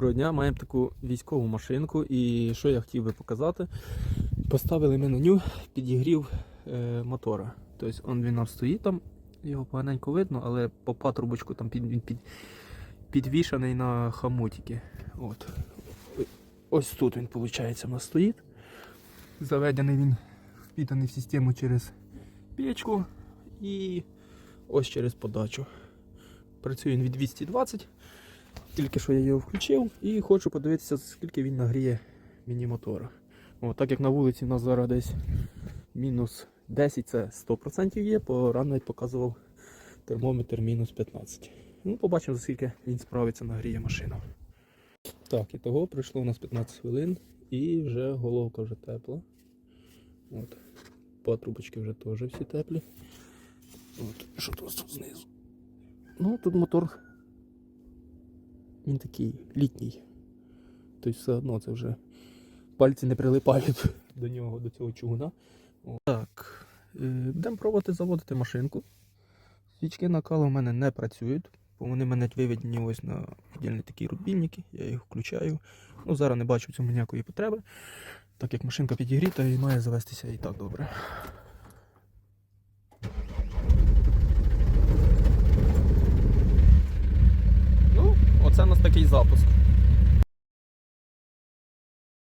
Доброго дня, маємо таку військову машинку і що я хотів би показати. Поставили ми на ню підігрів е, мотора. Тобто он він нам стоїть там, його поганенько видно, але по патрубочку там під, він під, підвішаний на хамутики. От. Ось тут він, виходить, у нас стоїть. Заведений він впітаний в систему через печку і ось через подачу. Працює він від 220. Тільки що я його включив і хочу подивитися, скільки він нагріє мені мотора. Так як на вулиці у нас зараз десь мінус 10, це 100% є, по рано навіть показував термометр мінус 15. Ну, побачимо, за скільки він справиться, нагріє машину. Так, і того пройшло у нас 15 хвилин і вже головка вже тепла. От. Патрубочки вже теж всі теплі. От. Що тут знизу? Ну, тут мотор він такий літній. Тобто все одно це вже пальці не прилипають до нього, до цього чугуна. Так, е, будемо пробувати заводити машинку. Свічки накалу в мене не працюють, бо вони мене виведені ось на віддільні такі рубільники, я їх включаю. Ну, Зараз не бачу в цьому ніякої потреби, так як машинка підігріта і має завестися і так добре. Оце у нас такий запуск.